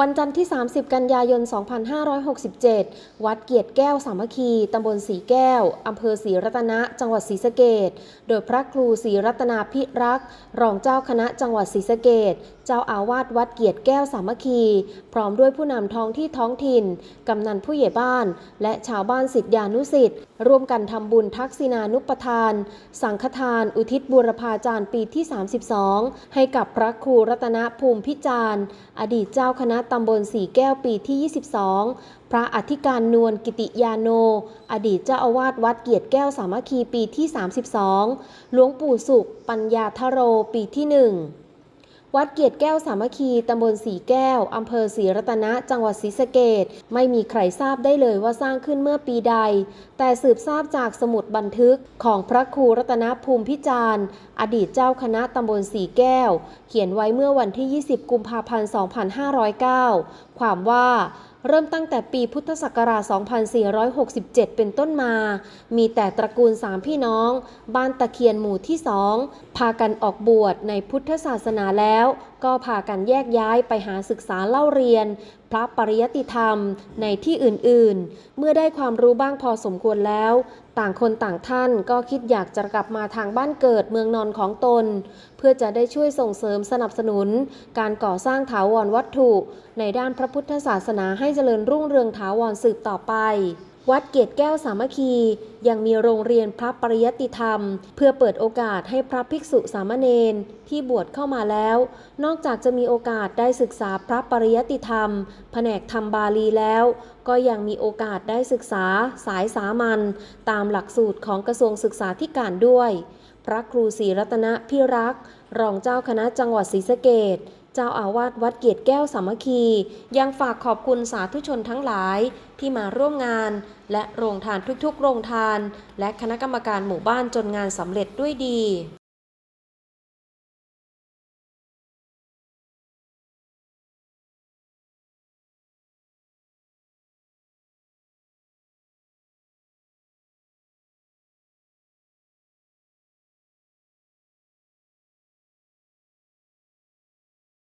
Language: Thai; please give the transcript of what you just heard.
วันจันทร์ที่ 30 กันยายน 2567 วัดเกียรติแก้วสามัคคี ตำบลสีแก้ว อำเภอศรีรัตนะ จังหวัดศรีสะเกดโดยพระครูศรีรัตนาพิรักษ์ รองเจ้าคณะจังหวัดศรีสะเกดเจ้าอาวาสวัดเกียรติแก้วสามัคคี พร้อมด้วยผู้นำท้องที่ท้องถิ่น กำนันผู้ใหญ่บ้าน และชาวบ้านสิทธิานุสิทธิ์ร่วมกันทำบุญทักษิณานุปทาน สังฆทาน อุทิศบูรพาจารย์ปีที่ 32 ให้กับพระครูรัตนภูมิพิจารณ์ อดีตเจ้าคณะตำบลสีแก้วปีที่ 22 พระอธิการนวลกิติยาโน อดีตเจ้าอาวาสวัดเกียรติแก้วสามัคคีปีที่ 32 หลวงปู่สุข ปัญญาทโรปีที่ 1 วัดเกียรติแก้วสามัคคีตำบลสีแก้วอำเภอศรีรัตนะ จังหวัดศรีสะเกดไม่มีใครทราบได้เลยว่าสร้างขึ้นเมื่อปีใด แต่สืบทราบจากสมุดบันทึกของพระครูรัตนภูมิพิจารณ์อดีตเจ้าคณะตำบลสีแก้ว เขียนไว้เมื่อวันที่ 20 กุมภาพันธ์ 2509 ความว่า เริ่มตั้งแต่ปีพุทธศักราช 2467 เป็นต้นมา มีแต่ตระกูลสามพี่น้อง บ้านตะเคียนหมู่ที่สอง พากันออกบวชในพุทธศาสนาแล้ว ก็พากันแยกย้ายไปหาศึกษาเล่าเรียน พระปริยติธรรมในที่อื่นๆ เมื่อได้ความรู้บ้างพอสมควรแล้ว ต่างคนต่างท่านก็คิดอยากจะกลับมาทางบ้านเกิดเมืองนอนของตน เพื่อจะได้ช่วยส่งเสริมสนับสนุน การก่อสร้างถาวรวัตถุ ในด้านพระพุทธศาสนาให้เจริญรุ่งเรืองถาวรสืบต่อไป วัดเกตแก้วสามัคคี ยังมีโรงเรียนพระปริยติธรรม เพื่อเปิดโอกาสให้พระภิกษุสามเณรที่บวชเข้ามาแล้ว นอกจากจะมีโอกาสได้ศึกษาพระปริยติธรรม แผนกธรรมบาลีแล้ว ก็ยังมีโอกาสได้ศึกษาสายสามัญตามหลักสูตรของกระทรวงศึกษาธิการด้วย พระครูศรีรัตนพิรักษ์รองเจ้าคณะจังหวัดศรีสะเกด เจ้าอาวาสวัดเกียรติแก้วสามัคคี ยังฝากขอบคุณสาธุชนทั้งหลายที่มาร่วมงาน และโรงทานทุกๆ โรงทาน และคณะกรรมการหมู่บ้านจนงานสำเร็จด้วยดี